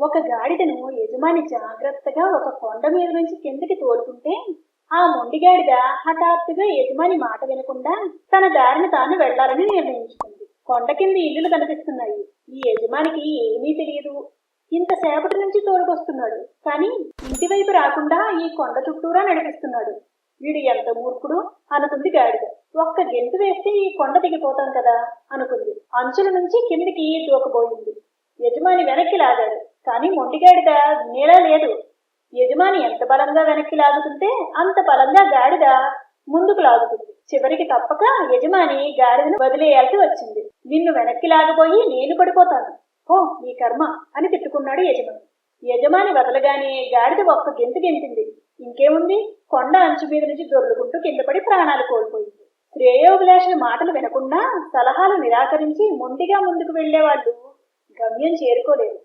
ఒక గాడిదను యజమాని జాగ్రత్తగా ఒక కొండ మీద నుంచి కిందకి తోలుకుంటే ఆ మొండిగాడిద హఠాత్తుగా యజమాని మాట వినకుండా తన దారిని తాను వెళ్ళాలని నిర్ణయించుకుంది. కొండ కింద ఇల్లులు కనిపిస్తున్నాయి. ఈ యజమానికి ఏమీ తెలియదు. ఇంతసేపటి నుంచి తోలుకొస్తున్నాడు. కానీ ఇంటి వైపు రాకుండా ఈ కొండ చుట్టూరా నడిపిస్తున్నాడు. వీడు ఎంత మూర్ఖుడు అనుకుంది గాడిద. ఒక్క గెంతు వేస్తే ఈ కొండ దిగిపోతాం కదా అనుకుంది. అంచుల నుంచి కిందికి దూకబోయింది యజమాని వెనక్కి లాగాడు. కానీ మొండిగాడిద నేలా లేదు. యజమాని ఎంత బలంగా వెనక్కి లాగుతుంటే అంత బలంగా గాడిద ముందుకు లాగుతుంది. చివరికి తప్పక యజమాని గాడిదను వదిలేయాల్సి వచ్చింది. నిన్ను వెనక్కి లాగబోయి నేను పడిపోతాను. ఓ నీ కర్మ అని తిట్టుకున్నాడు యజమాని. యజమాని వదలగానే గాడిద ఒక్క గెంతు గెంతింది. ఇంకేముంది? కొండ అంచు మీద నుంచి దొర్లుకుంటూ కింద పడి ప్రాణాలు కోల్పోయింది. శ్రేయోభిలాషుల మాటలు వినకుండా సలహాలు నిరాకరించి మొండిగా ముందుకు వెళ్ళేవాళ్ళు గమ్యం చేరుకోలేరు